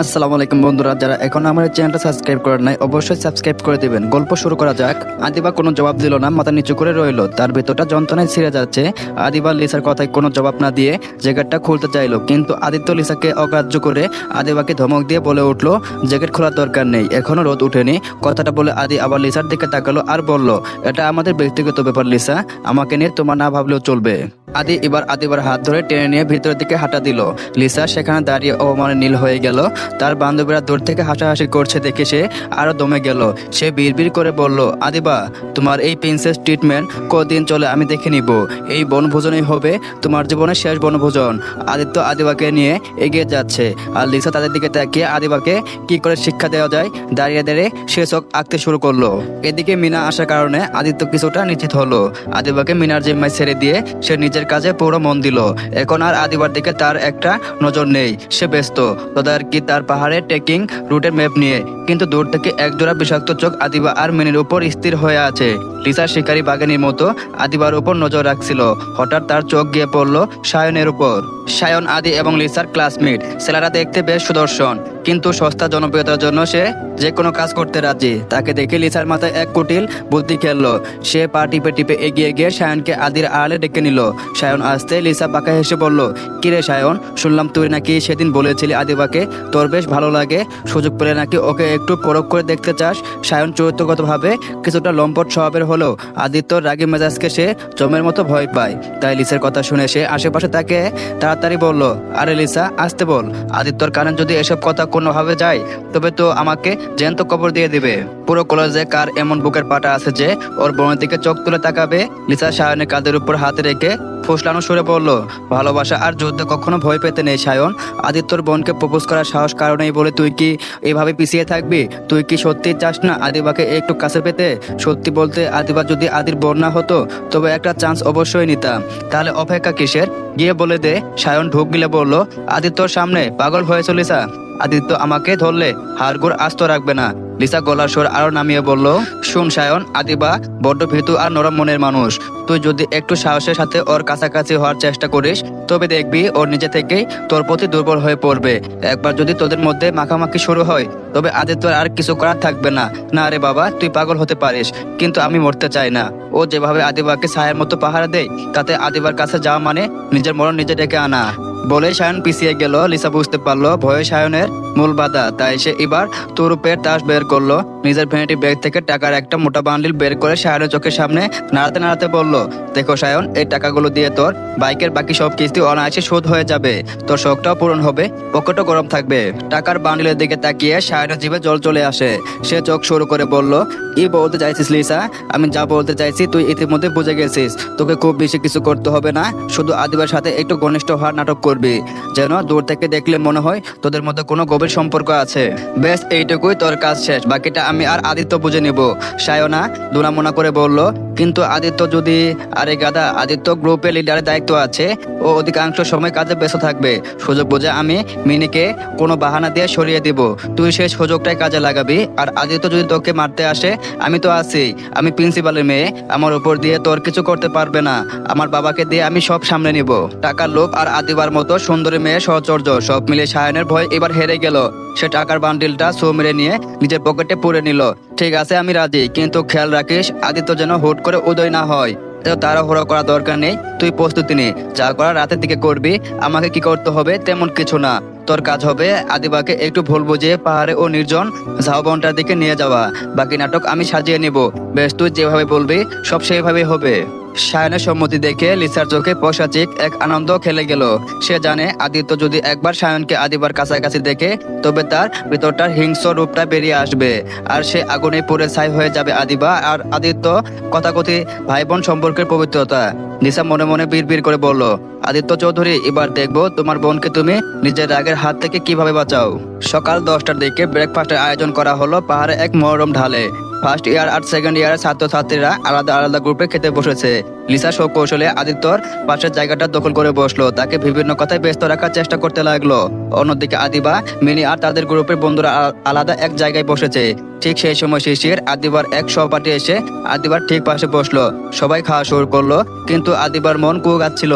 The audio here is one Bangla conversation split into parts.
আসসালামু আলাইকুম বন্ধুরা, যারা এখন আমার চ্যানেলটা সাবস্ক্রাইব করেন নাই, অবশ্যই সাবস্ক্রাইব করে দিবেন। গল্প শুরু করা যাক। আদিবা কোনো জবাব দিল না, মাথা নিচু করে রইল। তার ভেতরটা যন্ত্রণায় ছিঁড়ে যাচ্ছে। আদিবা লিসার কথায় কোনো জবাব না দিয়ে জ্যাকেটটা খুলতে চাইলো। কিন্তু আদিত্য লিসাকে অগ্রাহ্য করে আদিবাকে ধমক দিয়ে বলে উঠল, জ্যাকেট খোলার দরকার নেই, এখনও রোদ উঠেনি কথাটা বলে আদি আবার লিসার দিকে তাকালো আর বলল, এটা আমাদের ব্যক্তিগত ব্যাপার লিসা। আমাকে নিয়ে তোমার না ভাবলেও চলবে। আদি এবার আদিবার হাত ধরে টেনে নিয়ে ভিতরের দিকে হাঁটা দিল। লিসা সেখানে দাঁড়িয়ে অবমানে নীল হয়ে গেল। তার বান্ধবীরা দূর থেকে হাসাহাসি করছে দেখে সে আরও দমে গেল। সে বিড়বিড় করে বলল, আদিবা, তোমার এই প্রিন্সেস ট্রিটমেন্ট কদিন চলে আমি দেখে নিব। এই বনভোজনই হবে তোমার জীবনের শেষ বনভোজন। আদিত্য আদিবাকে নিয়ে এগিয়ে যাচ্ছে। আর লিসা তাদের দিকে তাকিয়ে আদিবাকে কি করে শিক্ষা দেওয়া যায়? দাঁড়িয়ে দাঁড়িয়ে সে চোখ আঁকতে শুরু করল। এদিকে মিনা আসার কারণে আদিত্য কিছুটা নিশ্চিত হলো। আদিবাকে মিনার জিম্মায় ছেড়ে দিয়ে সে নিজের কাজে পুরো মন দিল। এখন আর আদিবার দিকে তার একটা নজর নেই। সে ব্যস্ত। তদারকি তার পাহাড়ে ট্রেকিং রুটের ম্যাপ নিয়ে। কিন্তু দূর থেকে একজোড়া বিষাক্ত চোখ আদিবা আর মিনির উপর স্থির হয়ে আছে। লিসার শিকারী বাগানির মতো আদিবার উপর নজর রাখছিল। হঠাৎ তার চোখ গিয়ে পড়ল সায়নের উপর। সায়ন, আদি এবং লিসার ক্লাসমেট। ছেলেরা দেখতে বেশ সুদর্শন, কিন্তু সস্তা জনপ্রিয়তার জন্য সে যে কোনো কাজ করতে রাজি। তাকে দেখে লিসার মাথায় এক কুটিল বুদ্ধি খেললো। সে পা টিপে টিপে এগিয়ে গিয়ে সায়নকে আদির আড়ালে ডেকে নিল। সায়ন আসতে লিসা পাকা হেসে বলল, কিরে সায়ন, শুনলাম তুই নাকি সেদিন বলেছিলি আদিবাকে, তোর বেশ ভালো লাগে। সুযোগ পেলে নাকি ওকে একটু পরখ করে দেখতে চাস। সায়ন চরিত্রগতভাবে কিছুটা লম্পট স্বভাবের হলেও আদিত্য রাগী মেজাজকে সে জমের মতো ভয় পায়। তাই লিসার কথা শুনে সে আশেপাশে তাকে তাড়াতাড়ি বলল, আরে লিসা, আসতে বল। আদিত্যর কানে যদি এসব কথা কোনোভাবে যায়, তবে তো আমাকে জ্যান্ত কবর দিয়ে দিবে। পুরো কলেজে কার এমন বুকের পাটা আছে যে, ওর বোনের দিকে চোখ তুলে তাকাবে? লিসা সায়নের কাঁধের উপর হাত রেখে ফুসলানো সুরে বলল, ভালোবাসা আর যুদ্ধে কখনো ভয় পেতে নেই, সায়ন। আদিত্যর বোনকে প্রপোজ করার সাহস কারণেই বলে তুই কি এভাবে পিছিয়ে থাকবি? তুই কি সত্যি চাস না আদিবাকে একটু কাছে পেতে? সত্যি বলতে আদিবা যদি আদির বোন না হতো, তবে একটা চান্স অবশ্যই নিতাম। তাহলে অপেক্ষা কিসের? গিয়ে বলে দে, সায়ন ঢুক গিলে বলল, আদিত্যর সামনে পাগল হয়ে চলিসা আদিত্য আমাকে ধরলে হাড়গুড় আস্ত রাখবে না। লিসা গলার স্বর আরও নামিয়ে বলল, শুন সায়ন, আদিবা বড্ড ভীতু আর নরম মনের মানুষ। তুই যদি একটু সাহসের সাথে ওর কাছাকাছি হওয়ার চেষ্টা করিস, তবে দেখবি ওর নিজে থেকেই তোর প্রতি দুর্বল হয়ে পড়বে। একবার যদি তোদের মধ্যে মাখামাখি শুরু হয়, তবে আদিত্য আর কিছু করার থাকবে না। না রে বাবা, তুই পাগল হতে পারিস, কিন্তু আমি মরতে চাই না। ও যেভাবে আদিবাকে সায়ের মতো পাহারা দেয়, তাতে আদিবার কাছে যাওয়া মানে নিজের মরণ নিজে ডেকে আনা। বলে সায়ন পিছিয়ে গেল, লিসা বুঝতে পারল ভয়ে সায়নের মূল বাধা। তাই সে এবার তুরুপের তাস বের করল। নিজের ভ্যানিটি ব্যাগ থেকে টাকার একটা মোটা বান্ডিল বের করে সায়নের চোখের সামনে নাড়াতে নাড়াতে বলল, দেখো সায়ন, এই টাকাগুলো দিয়ে তোর বাইকের বাকি সব কিস্তি অনায়াসে শোধ হয়ে যাবে। তোর শখটাও পূরণ হবে, পকেটও গরম থাকবে। টাকার বান্ডিলের দিকে তাকিয়ে সায়নের জিভে জল চলে আসে। সে চোখ শুরু করে বলল, কি বলতে চাইছিস লিসা? আমি যা বলতে চাইছি তুই ইতিমধ্যে বুঝে গেছিস। তোকে খুব বেশি কিছু করতে হবে না, শুধু আদিবার সাথে একটু ঘনিষ্ঠ হওয়ার নাটক করবি। যেন দূর থেকে দেখলে মনে হয় তোদের মধ্যে কোনো গভীর সম্পর্ক আছে। বেশ, এইটুকুই তোর কাজ শেষ, বাকিটা আমি আর আদিত্য বুঝে নিব। সায়না দুনামোনা করে বলল, কিন্তু আদিত্য যদি আরে গাদা আদিত্য গ্রুপের লিডারের দায়িত্ব আছে। ও অধিকাংশ সময় কাজে ব্যস্ত থাকবে। সুযোগ বুঝে আমি মিনিকে কোনো বাহানা দিয়ে সরিয়ে দিব। তুই সেই সুযোগটাই কাজে লাগাবি। আর আদিত্য যদি তোকে মারতে আসে, আমি তো আছি। আমি প্রিন্সিপালের মেয়ে। আমার উপর দিয়ে তোর কিছু করতে পারবে না। আমার বাবাকে দিয়ে আমি সব সামনে নিব। টাকার লোভ আর আদিবার মতো সুন্দরী মেয়ে সহচর্য, সব মিলে সায়নের ভয় এবার হেরে গেল। সে টাকার বান্ডিলটা সো মেরে নিয়ে নিজের পকেটে পুরে নিল। ঠিক আছে, আমি রাজি, কিন্তু খেয়াল রাখিস, আদিত্য যেন হুট করে উদয় না হয়। এত তাড়াহুড়ো করা দরকার নেই, তুই প্রস্তুতি নে। যা করা রাতের দিকে করবি, আমাকে কি করতে হবে তেমন কিছু না। তোর কাজ হবে আদিবাকে একটু ভুল বুঝিয়ে পাহাড়ে ও নির্জন ঝাউবনটার দিকে নিয়ে যাওয়া। বাকি নাটক আমি সাজিয়ে নিব। বেশ, তুই যেভাবে বলবি, সব সেইভাবেই হবে। সায়নের সম্মতি দেখে লিসার চোখে পশাচিক এক আনন্দ খেলে গেল। সে জানে আদিত্য যদি একবার সায়নকে আদিবার কাছাকাছি দেখে, তবে তার ভিতরটার হিংস্র রূপটা বেরিয়ে আসবে। আর সে আগুনে পড়ে ছাই হয়ে যাবে আদিবা আর আদিত্য কথাকথি ভাই বোন সম্পর্কের পবিত্রতা। নিসা মনে মনে বিড় করে বলল, আদিত্য চৌধুরী, এবার দেখব তোমার বোনকে তুমি নিজের রাগের হাত থেকে কীভাবে বাঁচাও। সকাল দশটার দিকে ব্রেকফাস্টের আয়োজন করা হলো পাহাড়ে এক মনোরম ঢালে। ফার্স্ট ইয়ার আর সেকেন্ড ইয়ারের ছাত্রছাত্রীরা আলাদা আলাদা গ্রুপে খেতে বসেছে। লিসা কৌশলে আদিত্যর পাশের জায়গাটা দখল করে বসল। তাকে বিভিন্ন কথায় ব্যস্ত রাখার চেষ্টা করতে লাগল। অন্যদিকে আদিবা, মিনি আর তাদের গ্রুপের বন্ধুরা আলাদা এক জায়গায় বসেছে। ঠিক সেই সময় শিশির আদিবার এক সহপাঠী এসে আদিবার ঠিক পাশে বসল। সবাই খাওয়া শুরু করল, কিন্তু আদিবার মন কুগাচ্ছিল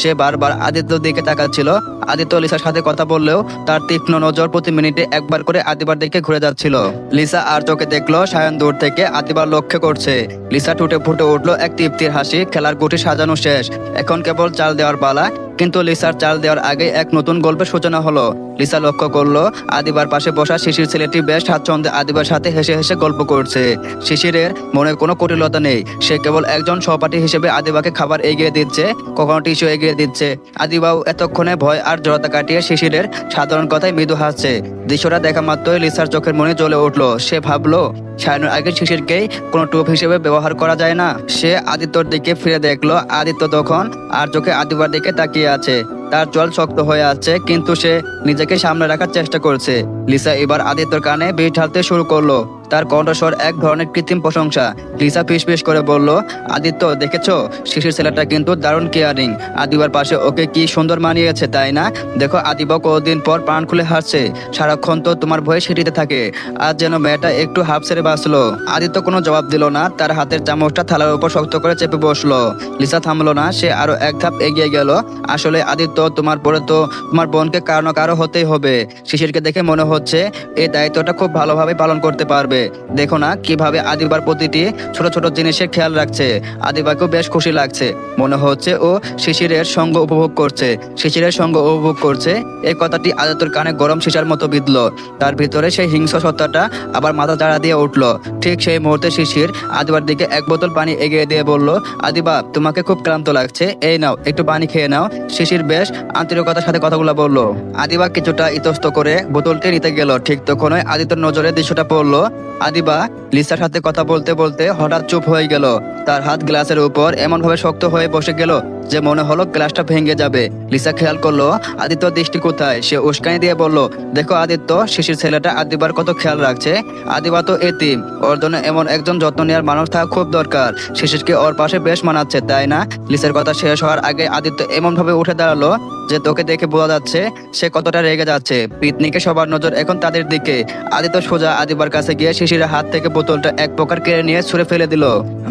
সে বারবার আদিত্যর দিকে তাকাচ্ছিল। আদিত্য লিসার সাথে কথা বললেও তার তীক্ষ্ণ নজর প্রতি মিনিটে একবার করে আদিবার দিকে ঘুরে যাচ্ছিল। লিসা আর চোখে দেখল সায়ন দূর থেকে আদিবার লক্ষ্য করছে। লিসা টুটে ফুটে উঠল এক তৃপ্তির হাসি খেলার গুটি সাজানো শেষ। এখন কেবল চাল দেওয়ার পালা। কিন্তু লিসার চাল দেওয়ার আগে এক নতুন গল্পের সূচনা হলো। লিসা লক্ষ্য করল, আদিবার পাশে বসা শিশির ছেলেটি বেশ স্বাচ্ছন্দ্যে আদিবার সাথে হেসে হেসে গল্প করছে। শিশিরের মনে কোনো কুটিলতা নেই, সে কেবল একজন সহপাঠী হিসেবে আদিবাকে খাবার এগিয়ে দিচ্ছে, কখনো টিস্যু এগিয়ে দিচ্ছে। আদিবাও এতক্ষণে ভয় আর জড়তা কাটিয়ে শিশিরের সাধারণ কথায় মৃদু হাসছে। দৃশ্যটা দেখা মাত্রই লিসার চোখের মনে জ্বলে উঠল। সে ভাবলো সায়নের আগে শিশিরকেই কোনো টুপ হিসেবে ব্যবহার করা যায় না? সে আদিত্যর দিকে ফিরে দেখল। আদিত্য তখন আর চোখে আদিবার দিকে তাকিয়ে আছে। তার জল শক্ত হয়ে আছে, কিন্তু সে নিজেকে সামনে রাখার চেষ্টা করছে। লিসা এবার আদিত্যর কানে বিষ ঢালতে শুরু করল। তার কণ্ঠস্বর এক ধরনের কৃত্রিম প্রশংসা। লিসা ফিস ফিস করে বলল, আদিত্য, দেখেছ? শিশির ছেলেটা কিন্তু দারুণ কেয়ারিং আদিবার পাশে ওকে কি সুন্দর মানিয়েছে, তাই না? দেখো, আদিবা কদিন পর প্রাণ খুলে হাসছে সারাক্ষণ তো তোমার ভয়ে সেটিতে থাকে। আজ যেন মেয়েটা একটু হাফ ছেড়ে বাঁচলো। আদিত্য কোনো জবাব দিল না, তার হাতের চামচটা থালার উপর শক্ত করে চেপে বসল। লিসা থামলো না, সে আরও এক ধাপ এগিয়ে গেল। আসলে আদিত্য, তোমার পরে তো তোমার বোনকে কারও না কারও হতেই হবে। শিশিরকে দেখে মনে হচ্ছে, এই দায়িত্বটা খুব ভালোভাবে পালন করতে পারবে। দেখো না কীভাবে আদিবার প্রতিটি ছোট ছোট জিনিসের খেয়াল রাখছে। আদিবাকেও বেশ খুশি লাগছে। মনে হচ্ছে ও শিশিরের সঙ্গ উপভোগ করছে। শিশিরের সঙ্গ উপভোগ করছে। এই কথাটি আদিত্যর কানে গরম শিশার মতো বিঁধল। তার ভিতরে সেই হিংস্র সত্তাটা আবার মাথা চাড়া দিয়ে উঠল। ঠিক সেই মুহূর্তে শিশির আদিবার দিকে এক বোতল পানি এগিয়ে দিয়ে বলল, আদিবা, তোমাকে খুব ক্লান্ত লাগছে। এই নাও, একটু পানি খেয়ে নাও। শিশির বেশ আন্তরিকতার সাথে কথাগুলো বলল। আদিবা কিছুটা ইতস্ত করে বোতলটি নিতে গেল। ঠিক তখনই আদিত্যর নজরে দৃশ্যটা পড়ল। আদিবা লিসার সাথে কথা বলতে বলতে হঠাৎ চুপ হয়ে গেল। তার হাত গ্লাসের উপর এমন ভাবে শক্ত হয়ে বসে গেল যে মনে হলো গ্লাসটা ভেঙে যাবে। লিসা খেয়াল করল, আদিত্য দৃষ্টি কোথায়? সে উস্কানি দিয়ে বলল, দেখো আদিত্য, শিশির ছেলেটা আদিবার কত খেয়াল রাখছে। আদিবা তো এতিম, ওর জন্য এমন একজন যত্ন নেওয়ার মানুষ থাকা খুব দরকার। শিশিরকে ওর পাশে বেশ মানাচ্ছে, তাই না? লিসার কথা শেষ হওয়ার আগে আদিত্য এমন ভাবে উঠে দাঁড়াল যে তোকে দেখে বোঝা যাচ্ছে সে কতটা রেগে যাচ্ছে। পিতনিকে সবার নজর এখন তাদের দিকে। আদিত্য সোজা আদিবার কাছে গিয়ে শিশিরের হাত থেকে বোতলটা এক প্রকার কেড়ে নিয়ে ছুঁড়ে ফেলে দিল।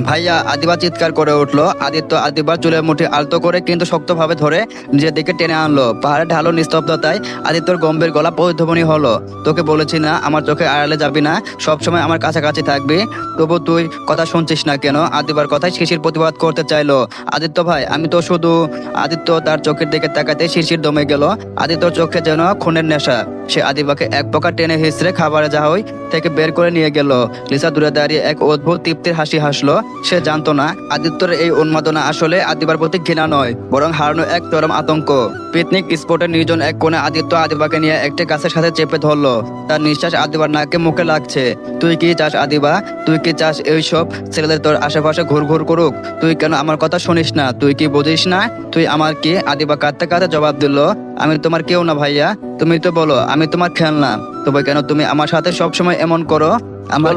ভাইয়া আদিবা চিৎকার করে উঠল। আদিত্য আদিবার চুলের মুঠি আলতো করে কিন্তু শক্তভাবে ধরে নিজের দিকে টেনে আনলো। পাহাড়ে ঢালো নিস্তব্ধতায় আদিত্যর গম্ভীর গলা প্রতিধ্বনি হলো। তোকে বলেছি না, আমার চোখে আড়ালে যাবি না। সবসময় আমার কাছাকাছি থাকবি। তবু তুই কথা শুনছিস না কেন? আদিবার কথায় শিশির প্রতিবাদ করতে চাইলো। আদিত্য ভাই, আমি তো শুধু আদিত্য তার চোখের দিকে তাকাতে শিশির দমে গেল। আদিত্যর চোখে যেন খুনের নেশা। সে আদিবাকে এক প্রকার টেনে হিসড়ে খাবারে যা হই থেকে বের করে নিয়ে গেল। লিসা দূরে দাঁড়িয়ে এক অদ্ভুত তৃপ্তির হাসি হাসলো। সে জানতো না, আদিত্যর এই উন্মাদনা আসলে আদিবার প্রতি ঘৃণা নয়, বরং হারানো এক চরম আতঙ্ক। পিকনিক স্পটের নির্জন এক কোণে আদিত্য আদিবাকে নিয়ে একটি গাছের সাথে চেপে ধরলো। তার নিঃশ্বাস আদিবার নাকে মুখে লাগছে। তুই কি চাস আদিবা? তুই কি চাস এইসব? ছেলেদের তোর আশেপাশে ঘুর ঘুর করুক। তুই কেন আমার কথা শুনিস না? তুই কি বুঝিস না? তুই আমার কি? আদিবা কাঁদতে কাঁদতে জবাব দিল, আমি তোমার কেউ না ভাইয়া। তুমি তো বলো, আমি তোমার খেলনা। তবে কেন তুমি আমার সাথে সবসময় এমন করো? আমার